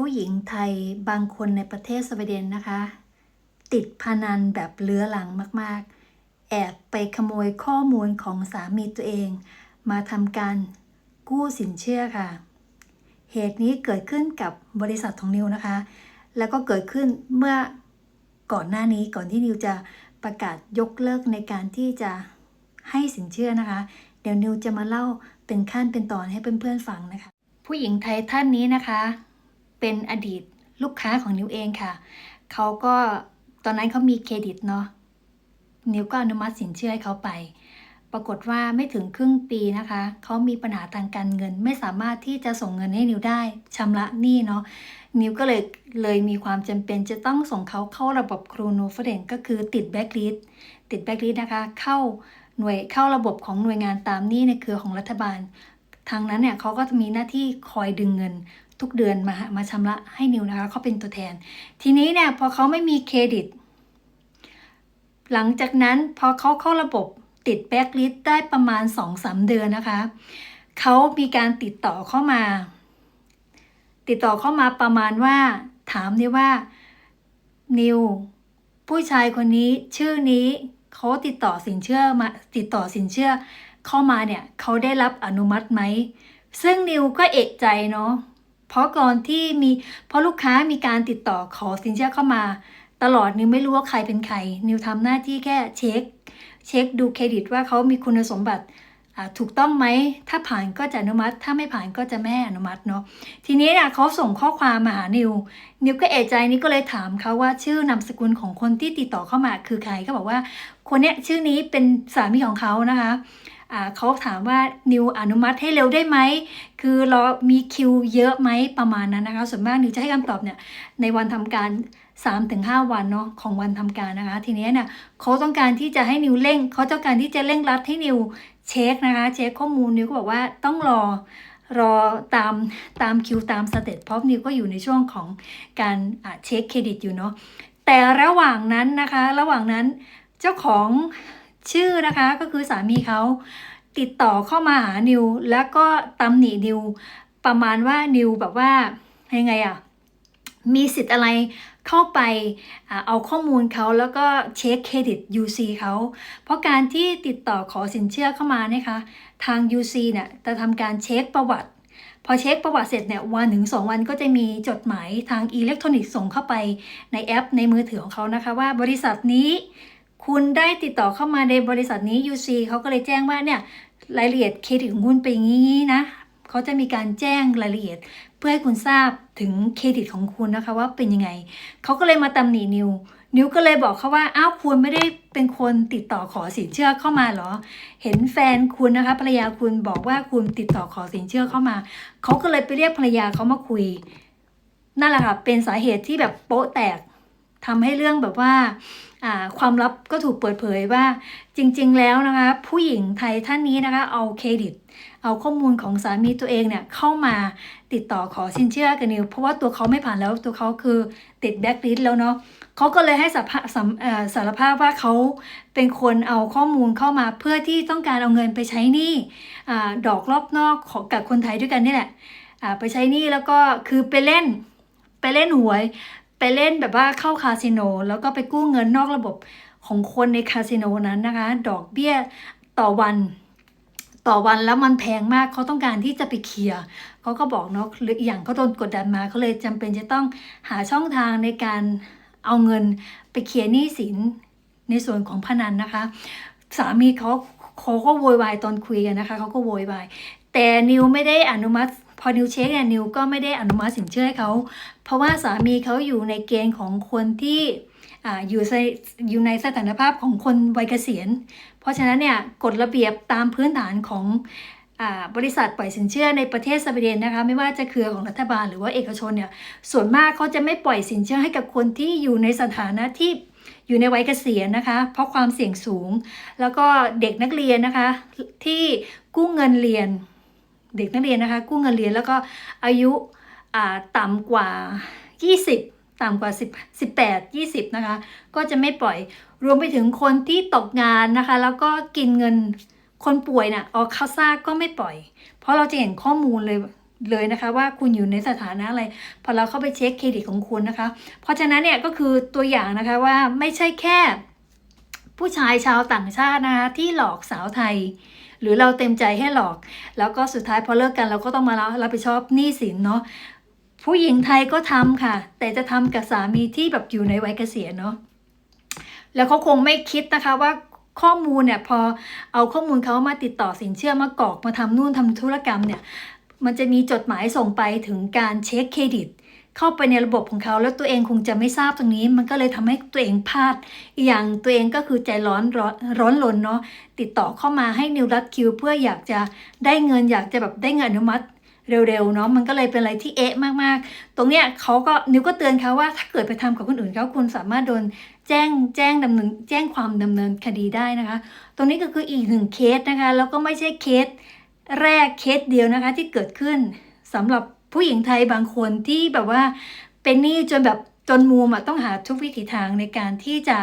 ผู้หญิงไทยบางคนในประเทศสวีเดนนะคะ ติดพนันแบบเลื้อหลังมากๆ แอบไปขโมยข้อมูลของสามีตัวเอง มาทำการกู้สินเชื่อค่ะ เหตุนี้เกิดขึ้นกับบริษัทของนิวนะคะ แล้วก็เกิดขึ้นเมื่อก่อนหน้านี้ก่อนที่นิวจะประกาศยกเลิกในการที่จะให้สินเชื่อนะคะ เดี๋ยวนิวจะมาเล่าเป็นขั้นเป็นตอนให้เพื่อนๆฟังนะคะ ผู้หญิงไทยท่านนี้นะคะ เป็นอดีตลูกค้าของนิวเองค่ะ เขาก็ตอนนั้นเขามีเครดิตเนาะ นิวก็อนุมัติสินเชื่อให้เขาไป ปรากฏว่าไม่ถึงครึ่งปีนะคะ เขามีปัญหาทางการเงิน ไม่สามารถที่จะส่งเงินให้นิวได้ชำระหนี้เนาะ นิวก็เลยเลยมีความจำเป็นจะต้องส่งเขาเข้าระบบครูโนฟเดนก็คือติดแบ็กลิสติดแบ็กลิสนะคะ เข้าหน่วยเข้าระบบของหน่วยงานตามหนี้ในเครือของรัฐบาลทางนั้นเนี่ยเขาก็จะมีหน้าที่คอยดึงเงิน ทุกเดือนมามาชำระให้นิวนะคะเขาเป็นตัวแทน ทีนี้เนี่ยพอเขาไม่มีเครดิต หลังจากนั้นพอเขาเข้าระบบติดแบ็กลิสต์ได้ประมาณ 2-3 เดือนนะคะเขามีการติดต่อเข้ามา ติดต่อเข้ามาประมาณว่า ถามนิวว่านิวผู้ชายคนนี้ชื่อนี้เขาติดต่อสินเชื่อมาติดต่อสินเชื่อเข้ามาเนี่ยเขาได้รับอนุมัติไหม ซึ่งนิวก็เอกใจเนาะ เพราะก่อนที่มีเพราะลูกค้ามีการติดต่อขอสินเชื่อเข้ามา ตลอดนิวไม่รู้ว่าใครเป็นใคร นิวทำหน้าที่แค่เช็ค เช็คดูเครดิตว่าเขามีคุณสมบัติถูกต้องไหม ถ้าผ่านก็จะอนุมัติ ถ้าไม่ผ่านก็จะไม่อนุมัติเนาะ ทีนี้เนี่ยเขาส่งข้อความมาหานิว นิวก็เอะใจนี่ก็เลยถามเขาว่าชื่อนามสกุลของคนที่ติดต่อเข้ามาคือใครเขาบอกว่า คนเนี้ยชื่อนี้เป็นสามีของเขานะคะ เขาถามว่านิวอนุมัติให้เร็วได้ไหม คือเรามีคิวเยอะไหมประมาณนั้นนะคะ ส่วนมากนิวจะให้คำตอบเนี่ยในวันทำการ 3-5 วันเนาะของวันทำการนะคะ ทีนี้เนี่ยเขาต้องการที่จะให้นิวเร่ง เขาต้องการที่จะเร่งรัดให้นิวเช็คนะคะ เช็คข้อมูลนิวก็บอกว่าต้องรอรอตามตามคิวตามสเต็ปเพราะนิวก็อยู่ในช่วงของการเช็คเครดิตอยู่เนาะแต่ระหว่างนั้นนะคะ ระหว่างนั้นเจ้าของ ชื่อนะคะก็คือสามีเขาติดต่อเข้ามาหานิว แล้วก็ตำหนินิวประมาณว่านิวแบบว่ายังไงอะมีสิทธิ์อะไรเข้าไปเอาข้อมูลเขาแล้วก็เช็คเครดิต UC เขาเพราะการที่ติดต่อขอสินเชื่อเข้ามานี่ยคะทาง UC เนี่ยจะทำการเช็คประวัติ พอเช็คประวัติเสร็จเนี่ยวันถึง2วันก็จะมีจดหมายทางอิเล็กทรอนิกส์ส่งเข้าไปในแอปในมือถือของเขานะคะว่าบริษัทนี้ คุณได้ติดต่อเข้ามาในบริษัทนี้ UC เขาก็เลยแจ้งว่าเนี่ยรายละเอียดเครดิตของคุณเป็นอย่างนี้นะเขาจะมีการแจ้งรายละเอียด เพื่อให้คุณทราบถึงเครดิตของคุณนะคะว่าเป็นยังไงเขาก็เลยมาตำหนินิว นิวก็เลยบอกเขาว่าอ้าวคุณไม่ได้เป็นคนติดต่อขอสินเชื่อเข้ามาเหรอ เห็นแฟนคุณนะคะภรรยาคุณบอกว่าคุณติดต่อขอสินเชื่อเข้ามาเขาก็เลยไปเรียกภรรยาเขามาคุยนั่นแหละค่ะเป็นสาเหตุที่แบบโป๊ะแตก ทำให้เรื่องแบบว่าความลับก็ถูกเปิดเผยว่าจริง ๆ แล้วนะคะผู้หญิงไทยท่านนี้นะคะเอาเครดิต เอาข้อมูลของสามีตัวเองเนี่ยเข้ามาติดต่อขอสินเชื่อกับนิวเพราะว่าตัวเขาไม่ผ่านแล้วตัวเขาคือติดแบ็กลิสแล้วเนาะเขาก็เลยให้สารภาพสารภาพว่าเขาเป็นคนเอาข้อมูลเข้ามาเพื่อที่ต้องการเอาเงินไปใช้หนี้อดอกรอบนอกของกับคนไทยด้วยกันนี่แหละไปใช้หนี้แล้วก็คือไปเล่นไปเล่นหวย ไปเล่นแบบว่าเข้าคาสิโน แล้วก็ไปกู้เงินนอกระบบของคนในคาสิโนนั้นนะคะ ดอกเบี้ยต่อวันต่อวันแล้วมันแพงมากเขาต้องการที่จะไปเคลียร์เขาก็บอกเนาะหรืออย่างเขาโดนกดดันมาเขาเลยจำเป็นจะต้องหาช่องทางในการเอาเงินไปเคลียร์หนี้สินในส่วนของพนันนะคะ สามีเขาเขาก็โวยวายตอนคุยกันนะคะเขาก็โวยวายแต่นิวไม่ได้อนุมัติ พอนิวเช็คเนี่ยนิวก็ไม่ได้อนุมัติสินเชื่อให้เขาเพราะว่าสามีเขาอยู่ในเกณฑ์ของคนที่ออยู่ในอยู่ในสถานภาพของคนวัยเกษียณ เพราะฉะนั้นเนี่ยกฎระเบียบตามพื้นฐานของอบริษัทปล่อยสินเชื่อในประเทศสวีเดนนะคะไม่ว่าจะเครือของรัฐบาลหรือว่าเอกชนเนี่ยส่วนมากเขาจะไม่ปล่อยสินเชื่อให้กับคนที่อยู่ในสถานะที่อยู่ในวัยเกษียณนะคะ เพราะความเสี่ยงสูง แล้วก็เด็กนักเรียนนะคะที่กู้เงินเรียน เด็กนักเรียนนะคะ กู้เงินเรียนแล้วก็อายุต่ำกว่า 20 ต่ำกว่า 10 18 20 นะคะ ก็จะไม่ปล่อยรวมไปถึงคนที่ตกงานนะคะ แล้วก็กินเงินคนป่วยน่ะออกคาซาก็ไม่ปล่อย เพราะเราจะเห็นข้อมูลเลยเลยนะคะว่าคุณอยู่ในสถานะอะไร พอเราเข้าไปเช็คเครดิตของคุณนะคะ เพราะฉะนั้นเนี่ยก็คือตัวอย่างนะคะว่าไม่ใช่แค่ ผู้ชายชาวต่างชาตินะคะที่หลอกสาวไทย หรือเราเต็มใจให้หลอก แล้วก็สุดท้ายพอเลิกกันเราก็ต้องมารับผิดชอบหนี้สินเนาะผู้หญิงไทยก็ทำค่ะ แต่จะทำกับสามีที่แบบอยู่ในวัยเกษียณเนาะแล้วเขาคงไม่คิดนะคะว่าข้อมูลเนี่ยพอเอาข้อมูลเขามาติดต่อสินเชื่อมากรอกมาทำนู่นทำธุรกรรมเนี่ยมันจะมีจดหมายส่งไปถึงการเช็คเครดิต เข้าไปในระบบของเขา แล้วตัวเองคงจะไม่ทราบตรงนี้ มันก็เลยทำให้ตัวเองพลาดอย่างตัวเองก็คือใจร้อนร้อนร้อนลนเนาะติดต่อเข้ามาให้นิวรัดคิว เพื่ออยากจะได้เงินอยากจะแบบได้เงินอนุมัติเร็วๆเนาะมันก็เลยเป็นอะไรที่เอ๊ะมากๆ ตรงเนี้ยเขาก็นิวก็เตือนเขาว่าถ้าเกิดไปทำกับคนอื่นเขาคุณสามารถโดนแจ้งแจ้งดำเนินแจ้งความดำเนินคดีได้นะคะ ตรงนี้ก็คืออีกหนึ่งเคสนะคะแล้วก็ไม่ใช่เคสแรกเคสเดียวนะคะที่เกิดขึ้นสำหรับ ผู้หญิงไทยบางคนที่แบบว่าเป็นหนี้จนแบบจนมุมต้องหาทุกวิถีทางในการที่จะ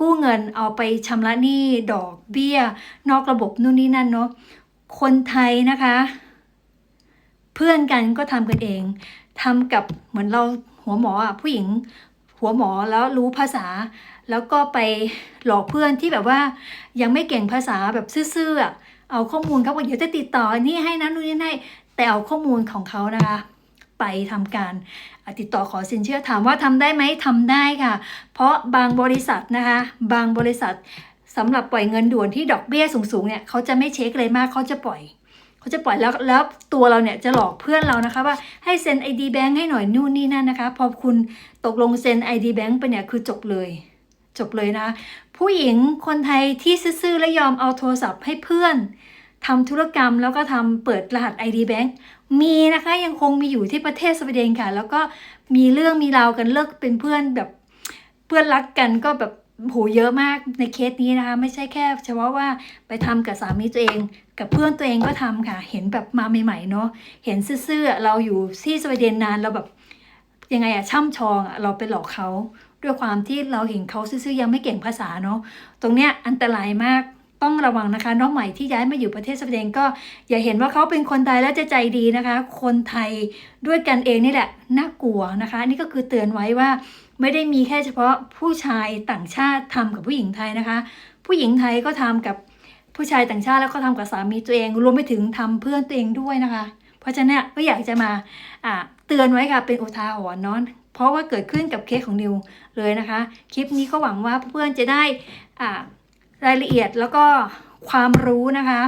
กู้เงินเอาไปชำระหนี้ดอกเบี้ย นอกระบบนู่นนี่นั่นเนาะคนไทยนะคะ เพื่อนกันก็ทำกันเองทำกับเหมือนเราหัวหมออะผู้หญิงหัวหมอแล้วรู้ภาษา แล้วก็ไปหลอกเพื่อนที่แบบว่ายังไม่เก่งภาษาแบบซื่อๆเอาข้อมูลเขาบอกเดี๋ยวจะติดต่อนี่ให้นะนู่นนี่ให้ แต่เอาข้อมูลของเขานะคะ ไปทำการติดต่อขอสินเชื่อถามว่าทำได้ไหมทำได้ค่ะ เพราะบางบริษัทนะคะ บางบริษัทสำหรับปล่อยเงินด่วนที่ดอกเบี้ยสูงๆเนี่ยเขาจะไม่เช็คเลยมากเขาจะปล่อยเขาจะปล่อยแล้วแล้วตัวเราเนี่ยจะหลอกเพื่อนเรานะคะว่าให้เซ็น ID Bank ให้หน่อยนู่นนี่นั่นนะคะ พอคุณตกลงเซ็น ID Bank ไปเนี่ยคือจบเลยจบเลยนะคะผู้หญิงคนไทยที่ซื่อและยอมเอาโทรศัพท์ให้เพื่อน ทำธุรกรรมแล้วก็ทำเปิดรหัส ID Bank มีนะคะยังคงมีอยู่ที่ประเทศสวีเดนค่ะ แล้วก็มีเรื่องมีราวกันเลิกเป็นเพื่อนแบบเพื่อนรักกันก็แบบโหเยอะมากในเคสนี้นะคะ ไม่ใช่แค่ เฉพาะว่าไปทำกับสามีตัวเอง กับเพื่อนตัวเองก็ทำค่ะ เห็นแบบมาใหม่ๆเนาะเห็นซื่อๆเราอยู่ที่สวีเดนนานเราแบบยังไงอะช่ำชองอะเราไปหลอกเขาด้วยความที่เราเห็นเขาซื่อๆยังไม่เก่งภาษาเนาะตรงเนี้ยอันตรายมาก ต้องระวังนะคะ น้องใหม่ที่ย้ายมาอยู่ประเทศสวีเดนก็อย่าเห็นว่าเขาเป็นคนไทยแล้วจะใจดีนะคะ คนไทยด้วยกันเองนี่แหละน่ากลัวนะคะ นี่ก็คือเตือนไว้ว่า ไม่ได้มีแค่เฉพาะผู้ชายต่างชาติทำกับผู้หญิงไทยนะคะ ผู้หญิงไทยก็ทำกับผู้ชายต่างชาติแล้วก็ทำกับสามีตัวเองรวมไปถึงทำเพื่อนตัวเองด้วยนะคะ เพราะฉะนั้นก็อยากจะมาอ่าเตือนไว้ค่ะเป็นอุทาหรณ์เนาะเพราะว่าเกิดขึ้นกับเคสของนิวเลยนะคะ คลิปนี้ก็หวังว่าเพื่อนๆจะได้อ่า รายละเอียดแล้วก็ความรู้นะคะ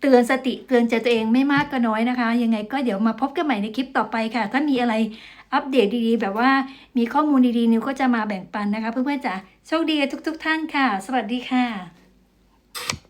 เตือนสติเตือนใจตัวเองไม่มากก็น้อยนะคะ ยังไงก็เดี๋ยวมาพบกันใหม่ในคลิปต่อไปค่ะ ถ้ามีอะไรอัปเดตดีๆ แบบว่ามีข้อมูลดีๆนิวก็จะมาแบ่งปันนะคะ เพื่อนๆจ๋าโชคดีทุก ๆ ท่านค่ะ สวัสดีค่ะ